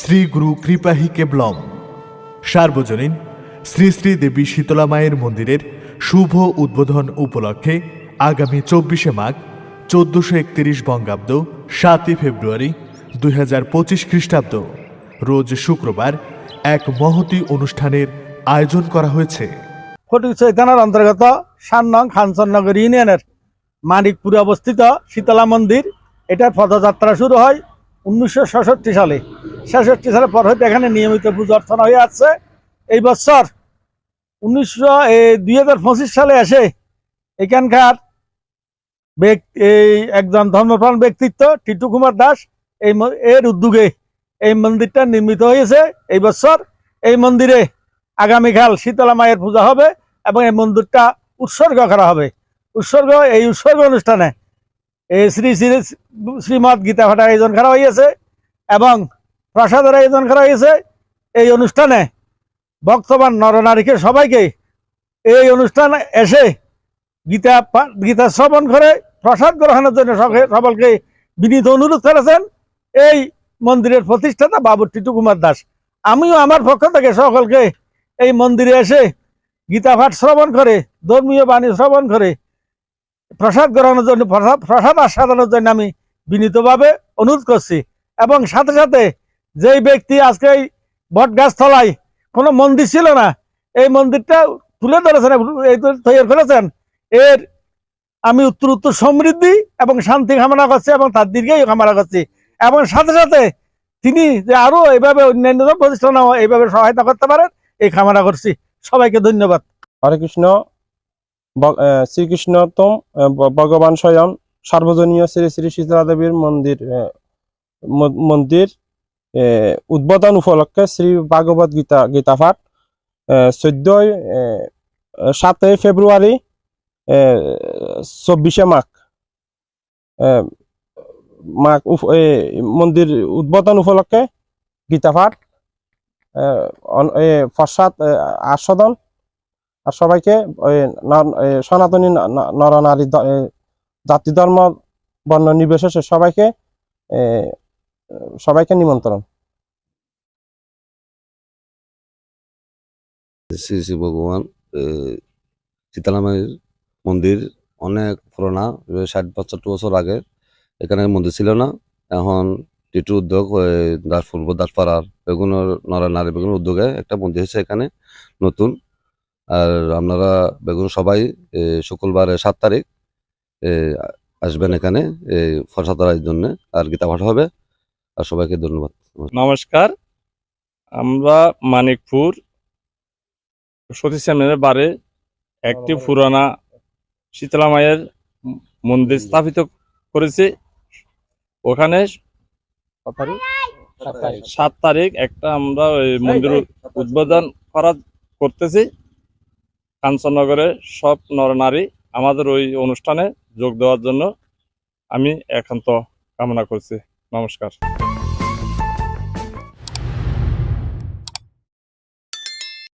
শ্রী গুরু কৃপাহী কেবলম। সার্বজনীন শ্রী শ্রী দেবী শীতলা মায়ের মন্দিরের শুভ উদ্বোধন উপলক্ষে আগামী চব্বিশে মাঘ, চোদ্দশো একত্রিশ বঙ্গাব্দ, সাতই ফেব্রুয়ারি দুই হাজার পঁচিশ খ্রিস্টাব্দ। রোজ শুক্রবার এক মহতি অনুষ্ঠানের আয়োজন করা হয়েছে। অন্তর্গত সান্নং খানচননগর ইউনিয়নের মানিকপুরে অবস্থিত শীতলা মন্দির। এটার পদযাত্রা শুরু হয় উনিশশো সালে। ছেষট্টি সালের পর হইতে এখানে নিয়মিত পুজো অর্চনা হয়ে আসছে। এই বছর উনিশশো দুই সালে এসে এখানকার এই একজন ধর্মপ্রাণ ব্যক্তিত্ব টিটু কুমার দাস এই এর উদ্যোগে এই মন্দিরটা নির্মিত হয়েছে। এই বছর এই মন্দিরে আগামীকাল শীতলা মায়ের পূজা হবে এবং এই মন্দিরটা উৎসর্গ করা হবে। উৎসর্গ, এই উৎসর্গ অনুষ্ঠানে এই শ্রী শ্রী, শ্রীমৎ গীতা ভাটার আয়োজন করা হয়েছে এবং প্রসাদের আয়োজন করা হয়েছে। এই অনুষ্ঠানে বর্তমান নরনারীকে সবাইকে এই অনুষ্ঠানে এসে গীতা গীতা শ্রবণ করে, প্রসাদ গ্রহণের জন্য সকে- সকলকে বিনীত অনুরোধ করেছেন। এই মন্দিরের প্রতিষ্ঠাতা বাবু টিটু কুমার দাস। আমিও আমার পক্ষ থেকে সকলকে এই মন্দিরে এসে গীতা শ্রবণ করে, ধর্মীয় বাণী শ্রবণ করে, প্রসাদ গ্রহণের জন্য প্রসাদ আস্বাদনের জন্য আমি বিনীতভাবে অনুরোধ করছি। এবং সাথে সাথে যেই ব্যক্তি আজকে এই বট গাছ তলায় কোনো মন্দির ছিল না, এই মন্দিরটা তুলে ধরেছেন তৈরি করেছেন। এর আমি উত্তর উত্তর সমৃদ্ধি এবং শান্তি কামনা করছি এবং তার দীর্ঘায়ু কামনা করছি। এবং সাথে সাথে তিনি যে আরও এইভাবে অন্যান্য প্রতিষ্ঠান এইভাবে সহায়তা করতে পারেন, এই কামনা করছি। সবাইকে ধন্যবাদ। হরে কৃষ্ণ। শ্রীকৃষ্ণতম ভগবান স্বয়ং সার্বজনীয় শ্রী শ্রী শীতলা দেবীর মন্দির মন্দির। উদ্বোধন উপলক্ষে শ্রী ভাগবত গীতা গীতা পাঠ চোদ্দই সাতই ফেব্রুয়ারি চব্বিশে মাঘ। মাঘ মন্দির উদ্বোধন উপলক্ষে গীতা পাঠ আহ, অন- এ, প্রসাদ আস্বাদন। আর সবাইকে সনাতনী নরনারী জাতি ধর্ম বর্ণ নির্বিশেষে সবাইকে সবাইকে নিমন্ত্রণ। শ্রী শ্রী ভগবান সীতারামের মন্দির অনেক পুরোনো ষাট পঁচাত্তর বছর আগে এখানে মন্দির ছিল না। এখন টিটু উদ্যোগ পূর্ব দাসপাড়ার বেগুন নরনারী বেগুন উদ্যোগে একটা মন্দির হয়েছে এখানে, নতুন। আর আপনারা বেগুন সবাই শুক্রবারে সাত তারিখ আসবেন এখানে এই ফসাদার জন্য, আর গীতা পাঠ হবে। আর সবাইকে ধন্যবাদ। নমস্কার। আমরা মানিকপুর সতীশ সেনের বারে একটি পুরানা শীতলা মায়ের মন্দির স্থাপিত করেছি। ওখানে সাত তারিখ একটা আমরা ওই মন্দির উদ্বোধন করা করতেছি। কাঞ্চননগরে সব নরনারী আমাদের ওই অনুষ্ঠানে যোগ দেওয়ার জন্য আমি একান্ত কামনা করছি। নমস্কার।